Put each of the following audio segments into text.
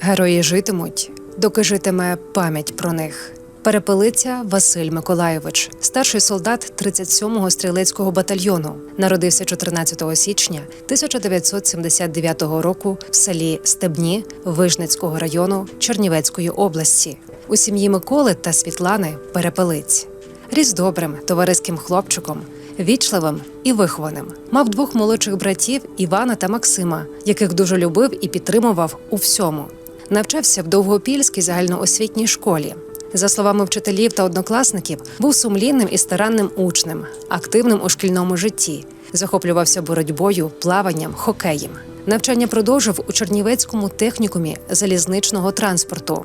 Герої житимуть, доки житиме пам'ять про них. Перепелиця Василь Миколайович, старший солдат 37-го стрілецького батальйону, народився 14 січня 1979 року в селі Стебні Вижницького району Чернівецької області у сім'ї Миколи та Світлани Перепелиць. Ріс добрим товариським хлопчиком, вічливим і вихованим. Мав двох молодших братів Івана та Максима, яких дуже любив і підтримував у всьому. Навчався в Довгопільській загальноосвітній школі. За словами вчителів та однокласників, був сумлінним і старанним учнем, активним у шкільному житті, захоплювався боротьбою, плаванням, хокеєм. Навчання продовжив у Чернівецькому технікумі залізничного транспорту.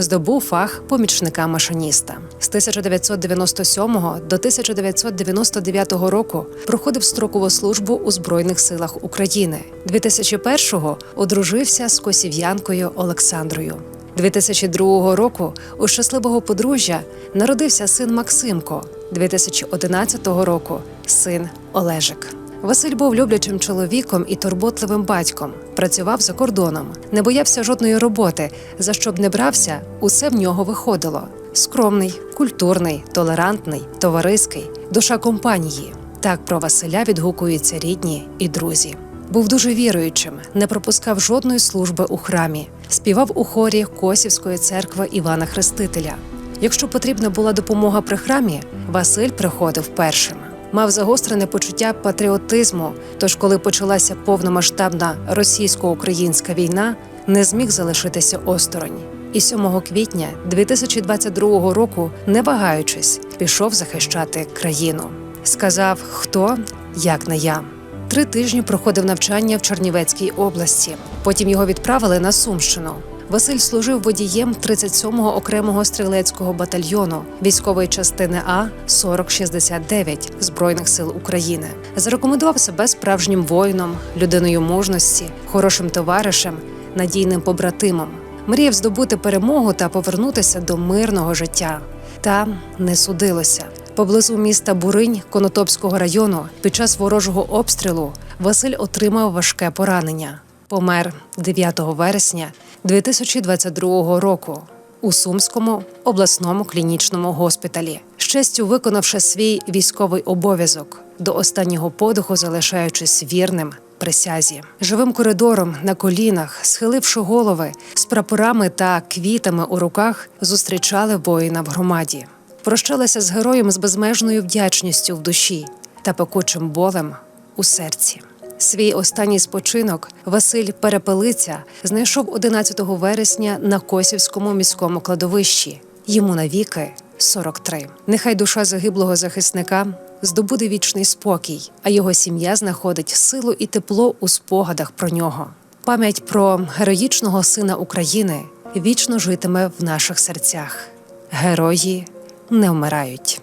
Здобув фах помічника машиніста. З 1997 до 1999 року проходив строкову службу у Збройних силах України. 2001-го одружився з косів'янкою Олександрою. 2002 року у щасливого подружжя народився син Максимко. 2011 року син Олежик. Василь був люблячим чоловіком і турботливим батьком. Працював за кордоном, не боявся жодної роботи. За що б не брався, усе в нього виходило. Скромний, культурний, толерантний, товариський, душа компанії. Так про Василя відгукуються рідні і друзі. Був дуже віруючим, не пропускав жодної служби у храмі, співав у хорі Косівської церкви Івана Хрестителя. Якщо потрібна була допомога при храмі, Василь приходив першим. Мав загострене почуття патріотизму. Тож, коли почалася повномасштабна російсько-українська війна, не зміг залишитися осторонь. І 7 квітня 2022 року, не вагаючись, пішов захищати країну. Сказав, хто як не я. Три тижні проходив навчання в Чернівецькій області. Потім його відправили на Сумщину. Василь служив водієм 37-го окремого стрілецького батальйону військової частини А 4069 Збройних сил України. Зарекомендував себе справжнім воїном, людиною мужності, хорошим товаришем, надійним побратимом. Мріяв здобути перемогу та повернутися до мирного життя. Та не судилося. Поблизу міста Буринь Конотопського району під час ворожого обстрілу Василь отримав важке поранення. Помер 9 вересня 2022 року у Сумському обласному клінічному госпіталі, з честю виконавши свій військовий обов'язок до останнього подиху, залишаючись вірним присязі, живим коридором на колінах, схиливши голови з прапорами та квітами у руках, зустрічали воїна в громаді. Прощалася з героєм з безмежною вдячністю в душі та пекучим болем у серці. Свій останній спочинок Василь Перепелиця знайшов 11 вересня на Косівському міському кладовищі. Йому навіки 43. Нехай душа загиблого захисника здобуде вічний спокій, а його сім'я знаходить силу і тепло у спогадах про нього. Пам'ять про героїчного сина України вічно житиме в наших серцях. Герої не вмирають.